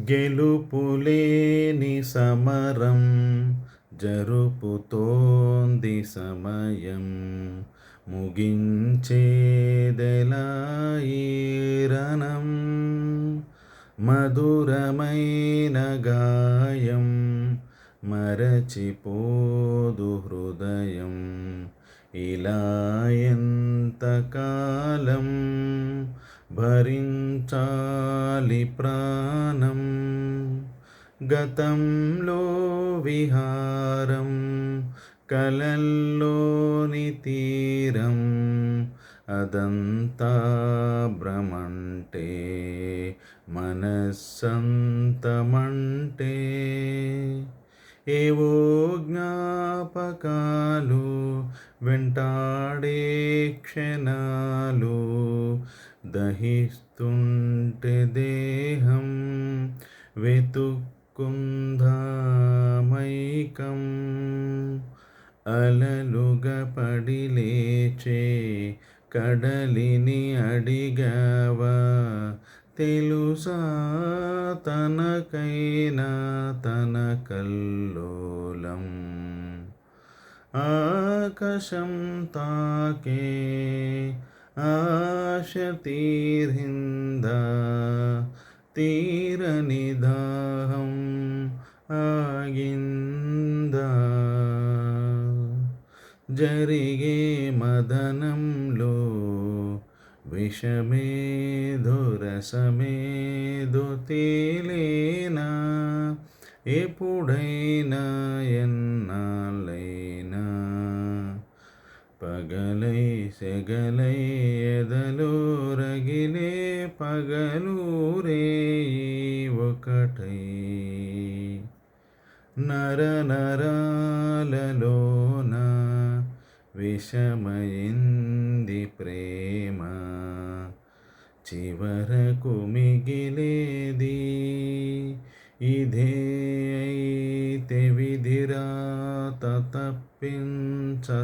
గెలుపులేని సమరం జరుపుతోంది సమయం. ముగించేదెలాయిరణం మధురమైన గాయం మరచిపోదు హృదయం. ఇలా ఎంతకాలం భరించాలి ప్రాణం. గతంలో విహారం కలల్లోని తీరం అదంతా భ్రమంటే మనస్సంతమంటే ఏవో జ్ఞాపకాలు వెంటాడే క్షణాలు దహిస్తుంటే దేహం వెతుక్కుందామైకం అలలుగా పడి లేచే కడలిని అడిగావా? తెలుసా తనకైనా తన కల్లోలం. ఆకాశం తాకే ఆశతీర్హింద తీర నిదాహం ఆగింద. జరిగే మదనంలో విషమేధో రసమేధో తేలేనా ఎప్పుడైనా పగలై సెగలై ఎదలో రగిలే పగలూరే ఒకటై. నర నరాలలోన విషమయింది ప్రేమ. చివరకు మిగిలేది ఇదే అయితే విధిరా తప్పించతరమా